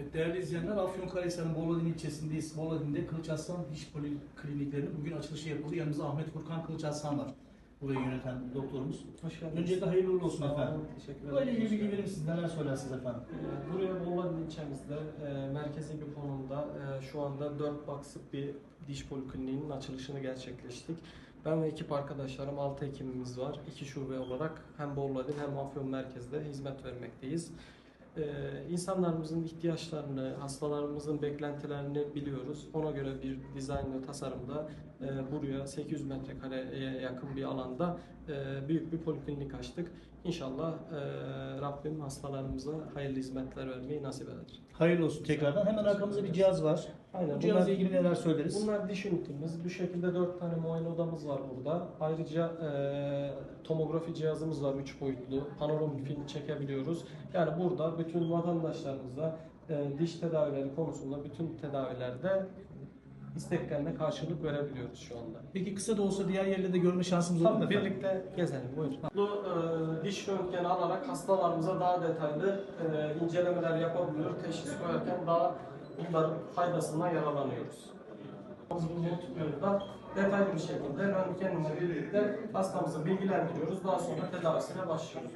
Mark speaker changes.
Speaker 1: Evet, değerli izleyenler, Afyonkarahisar'ın Bolladin ilçesindeyiz. Bolladin'de Kılıç Aslan Diş Polikliniklerinin bugün açılışı yapıldı. Yanımızda Ahmet Furkan Kılıç Aslan var. Burayı yöneten doktorumuz.
Speaker 2: Hoş geldiniz.
Speaker 1: Öncelikle hayırlı uğurlu olsun efendim.
Speaker 2: Teşekkür ederim.
Speaker 1: Böyle ilgili bilgi verir misiniz? Neler söylersiniz efendim?
Speaker 2: Ee, Buraya Bolladin ilçemizde e, merkezi bir konumda e, şu anda 4 baksık bir diş polikliniğinin açılışını gerçekleştik. Ben ve ekip arkadaşlarım 6 hekimimiz var. İki şube olarak hem Bolladin hem Afyon merkezde hizmet vermekteyiz. Ee, insanlarımızın ihtiyaçlarını, hastalarımızın beklentilerini biliyoruz. Ona göre bir dizayn ve tasarımda e, buraya 800 metrekareye yakın bir alanda e, büyük bir poliklinik açtık. İnşallah e, Rabbim hastalarımıza hayırlı hizmetler vermeyi nasip eder.
Speaker 1: Hayırlı olsun tekrardan. Hemen arkamızda bir cihaz var.
Speaker 2: Aynen.
Speaker 1: Bu cihazla ilgili neler söyleriz?
Speaker 2: Bunlar diş ünitemiz. Bu şekilde 4 tane muayene odamız var burada. Ayrıca e, tomografi cihazımız var 3 boyutlu. Panoramik film çekebiliyoruz. Yani burada bütün vatandaşlarımıza e, diş tedavileri konusunda bütün tedavilerde isteklerine karşılık verebiliyoruz şu anda.
Speaker 1: Peki kısa da olsa diğer yerlerde görme şansımız olur mu
Speaker 2: Tabii
Speaker 1: efendim?
Speaker 2: birlikte gezelim buyurun. Bu e, diş röntgeni alarak hastalarımıza daha detaylı e, incelemeler yapabiliyor. Teşhis koyarken daha bunların faydasından yararlanıyoruz. Biz bunu tutuyoruz da detaylı bir şekilde röntgenle birlikte hastamızı bilgilendiriyoruz. Daha sonra tedavisine başlıyoruz.